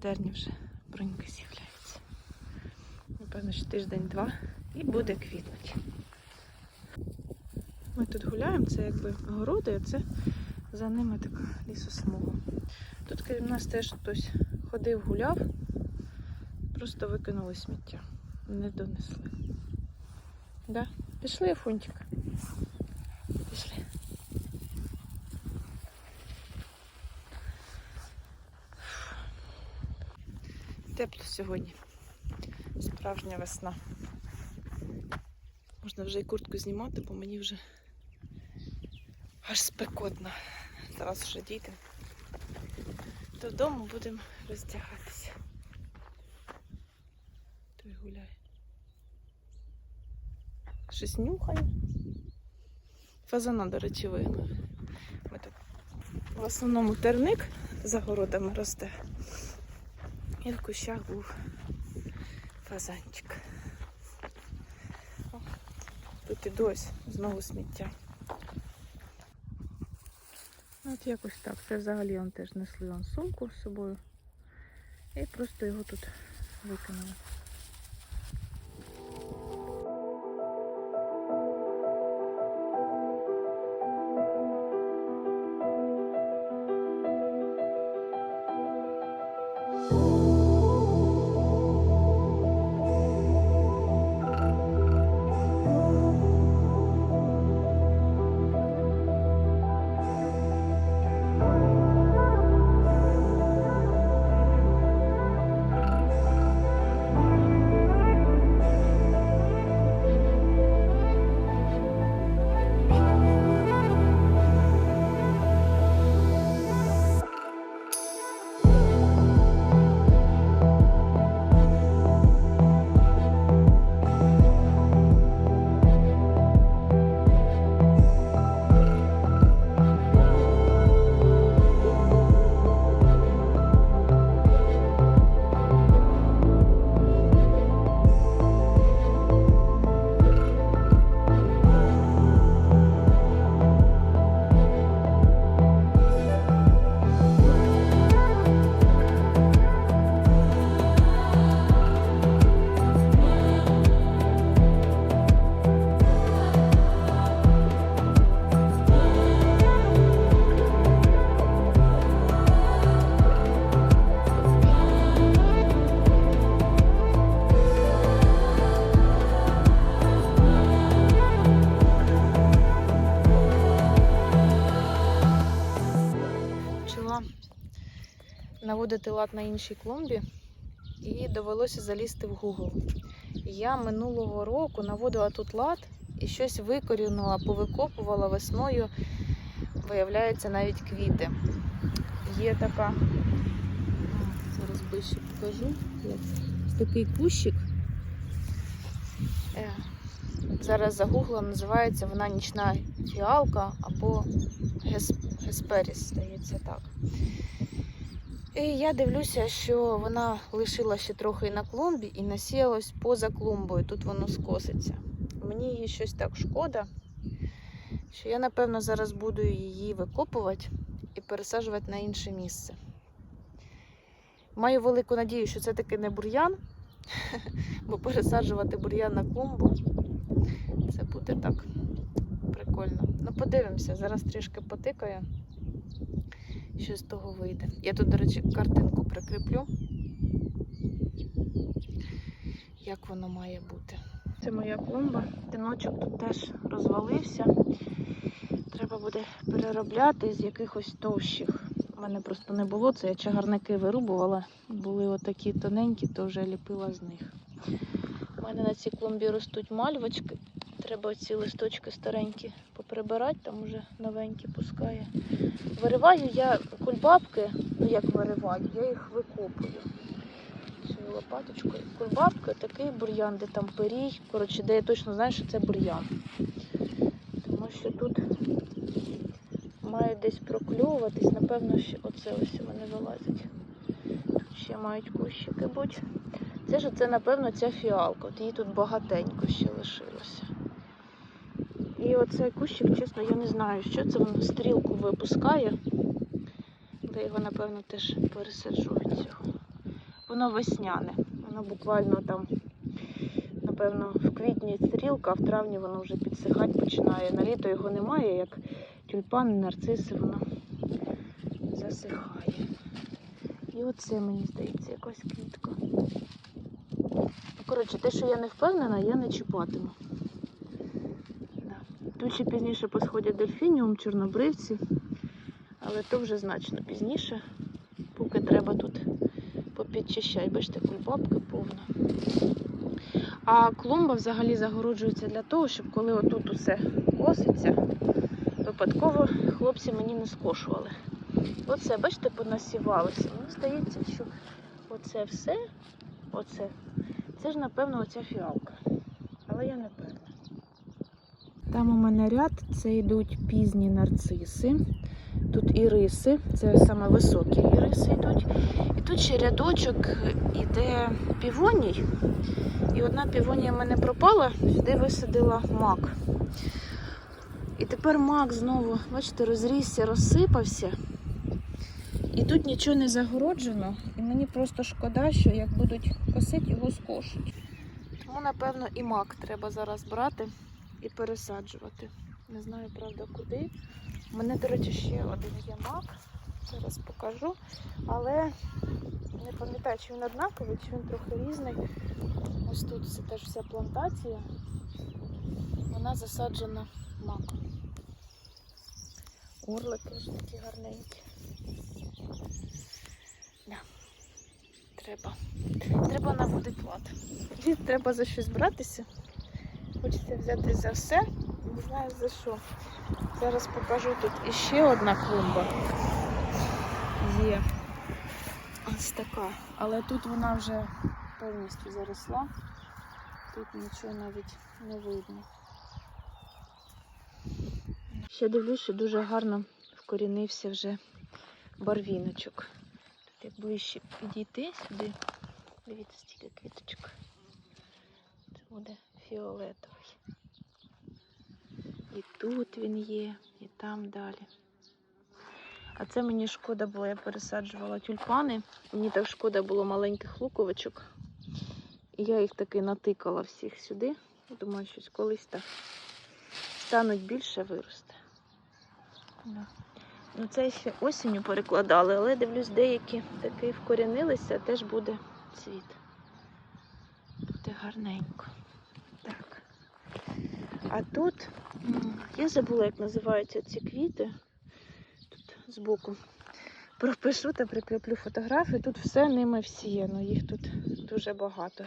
терні вже бруньки з'являються. Напевно, ще тиждень-два і буде квітнути. Ми тут гуляємо, це якби городи, а це за ними така лісосмуга. Тут крім нас теж хтось ходив, гуляв, просто викинули сміття. Не донесли. Да? Пішли, Фунтик. Пішли. Тепло сьогодні. Справжня весна. Можна вже і куртку знімати, бо мені вже аж спекотно. Зараз вже дійдемо. Додому будемо роздягатися. Той гуляє. Щось нюхає. Фазана, до речі, тут в основному терник за городами росте. І в кущах був фазанчик. Тут і дось знову сміття. Ну, От якось так. Це взагалі он теж несли он сумку з собою. І просто його тут викинули. Почала наводити лад на іншій клумбі і довелося залізти в Google. Я минулого року наводила тут лад і щось викорінила, повикопувала весною, виявляється, навіть квіти. Є така, зараз ближче покажу, такий кущик. Е, Зараз загугла, називається вона нічна фіалка або гес- гесперіс, здається так. І я дивлюся, що вона лишила ще трохи на клумбі і насіялась поза клумбою. Тут воно скоситься. Мені її щось так шкода, що я, напевно, зараз буду її викопувати і пересаджувати на інше місце. Маю велику надію, що це таки не бур'ян, бо пересаджувати бур'ян на клумбу це буде так прикольно. Ну, подивимося, зараз трішки потикаю, що з того вийде. Я тут, до речі, картинку прикріплю, як воно має бути. Це моя клумба. Тиночок тут теж розвалився. Треба буде переробляти з якихось товщих. У мене просто не було, це я чагарники вирубувала. Були отакі тоненькі, то вже ліпила з них. У мене на цій клумбі ростуть мальвочки. Треба ці листочки старенькі поприбирати, там вже новенькі пускає. Вириваю я кульбабки, ну як вириваю, я їх викопую. Цією лопаточкою. Кульбабки, такий бур'ян, де там перій. Коротше, де я точно знаю, що це бур'ян. Тому що тут мають десь прокльовуватись, напевно, що оце ось вони вилазять. Тут ще мають кущики бути. Це ж це, напевно, ця фіалка. От її тут багатенько ще лишилося. І оцей кущик, чесно, я не знаю, що це воно стрілку випускає. Де його, напевно, теж пересаджують цього. воно весняне. Воно буквально там, напевно, в квітні стрілка, а в травні воно вже підсихати починає. На літо його немає, як тюльпани, нарциси, воно засихає. І оце, мені здається, якась квітка. Ну, Коротше, те, що я не впевнена, я не чіпатиму. Тут ще пізніше посходять дельфініум, чорнобривці, але то вже значно пізніше, поки треба тут попідчищати. Бачите, кульбабки повно. А клумба взагалі загороджується для того, щоб коли отут усе коситься, випадково хлопці мені не скошували. Оце, бачите, понасівалося. Мені здається, що оце все, оце, це ж, напевно, оця фіалка. Але я не певна. Там у мене ряд, це йдуть пізні нарциси. Тут іриси, це саме високі іриси йдуть. І тут ще рядочок іде півоній. І одна півонія в мене пропала, сюди висадила мак. І тепер мак знову, бачите, розрісся, розсипався. І тут нічого не загороджено. І мені просто шкода, що як будуть косити, його скошуть. Тому, напевно, і мак треба зараз брати і пересаджувати. Не знаю, правда, куди. У мене, до речі, ще один є мак. Зараз покажу. Але не пам'ятаю, чи він однаковий, чи він трохи різний. Ось тут це теж вся плантація. Вона засаджена маком. Орлики вже такі гарненькі. Да. Треба. Треба наводити лад. Треба за щось братися. Хочеться взяти за все. Не знаю за що. Зараз покажу тут іще одна клумба. Є. Ось така. Але тут вона вже повністю заросла. Тут нічого навіть не видно. Ще дивлюсь, що дуже гарно вкорінився вже барвіночок. Тут як ближче підійти сюди, дивіться, стільки квіточок. Це буде фіолетовий. І тут він є, і там далі. А це мені шкода було, я пересаджувала тюльпани. Мені так шкода було маленьких луковичок. І я їх таки натикала всіх сюди. Думаю, щось колись так стануть більше виросте. Да. Ну, це ще осінню перекладали, але дивлюсь, деякі таки вкорінилися, теж буде цвіт. Буде гарненько. А тут я забула, як називаються ці квіти. Тут збоку пропишу та прикріплю фотографії. Тут все ними всіяно, їх тут дуже багато.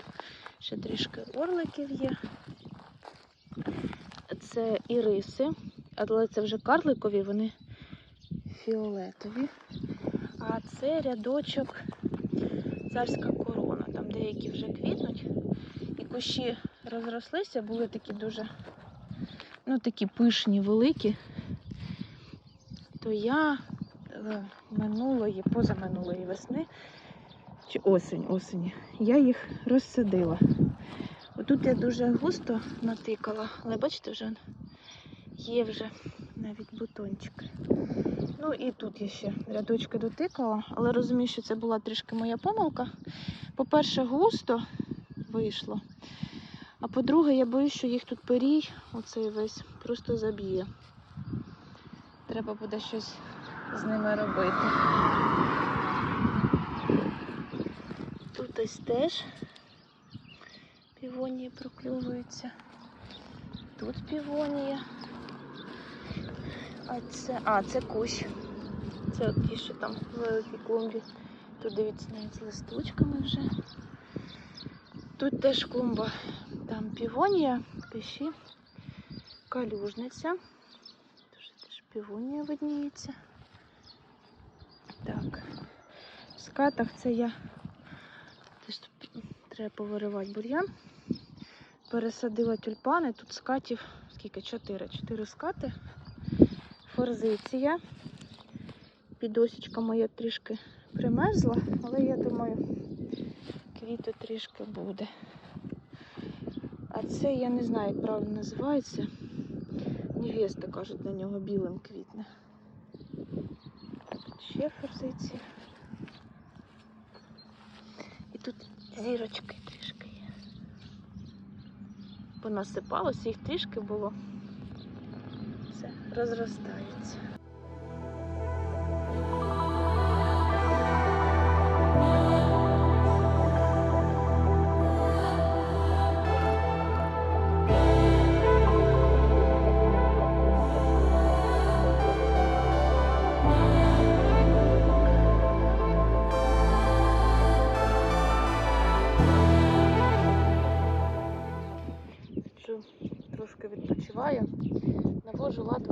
Ще трішки орликів є. Це іриси, але це вже карликові, вони фіолетові. А це рядочок царська корона. Там деякі вже квітнуть. І кущі розрослися, були такі дуже, ну такі пишні, великі. То я е, минулої, позаминулої весни, чи осінь, осені, я їх розсадила. Отут я дуже густо натикала, але бачите, вже є вже навіть бутончики. Ну і тут я ще рядочки дотикала, але розумію, що це була трішки моя помилка. По-перше, густо вийшло. А по-друге, я боюсь, що їх тут перій, оцей весь, просто заб'є. Треба буде щось з ними робити. Тут ось теж півонії прокльовуються. Тут півонія. А це, а, це кущ. Це ті, що там в великій клумбі. Тут дивіться навіть з листочками вже. Тут теж клумба. Півонія, пиші, калюжниця. Тут теж півонія видніється. Так. В скатах це я теж треба повиривати бур'ян. Пересадила тюльпани. Тут скатів скільки? Чотири. Чотири скати. Форзиція. Підосічка моя трішки примерзла, але я думаю, квіту трішки буде. Це я не знаю, як правильно називається. Невеста, кажуть, на нього білим квітне. Ще форзиція. І тут зірочки трішки є. Понасипалося, їх трішки було. Все, розростається.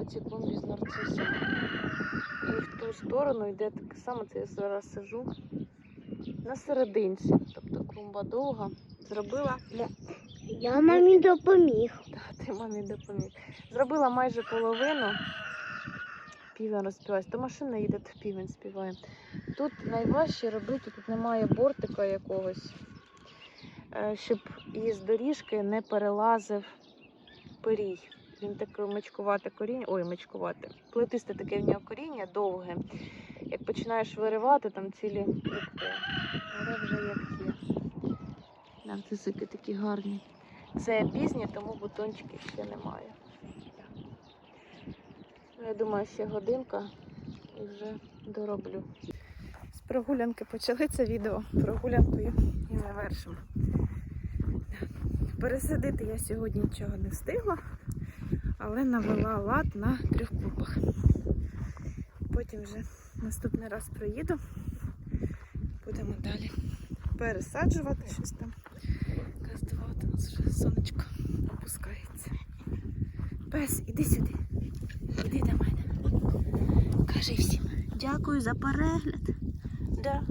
Оці клумбі з нарцисами. І в ту сторону йде таке саме, це я зараз сижу на серединці. Тобто клумба довга. Зробила, Я мамі допоміг. та ти мамі допоміг. Зробила майже половину. Півень розпівається. То машина їде, то півень співає. Тут найважче робити, тут немає бортика якогось, е, щоб із доріжки не перелазив пирій. Він таке мечкувате коріння, ой, мечкувате, плетисте таке в нього коріння довге. Як починаєш виривати, там цілі літки. Але вже як є. Нарцисики такі гарні. Це пізні, тому бутончиків ще немає. Я думаю, ще годинка і вже дороблю. З прогулянки почали це відео. Прогулянкою і завершимо. Пересадити я сьогодні нічого не встигла, але навела лад на трьох клубах. Потім вже наступний раз приїду. Будемо далі пересаджувати щось там. Кастувати у нас вже сонечко опускається. Пес, іди сюди. Іди до мене. Кажи всім. Дякую за перегляд. Да.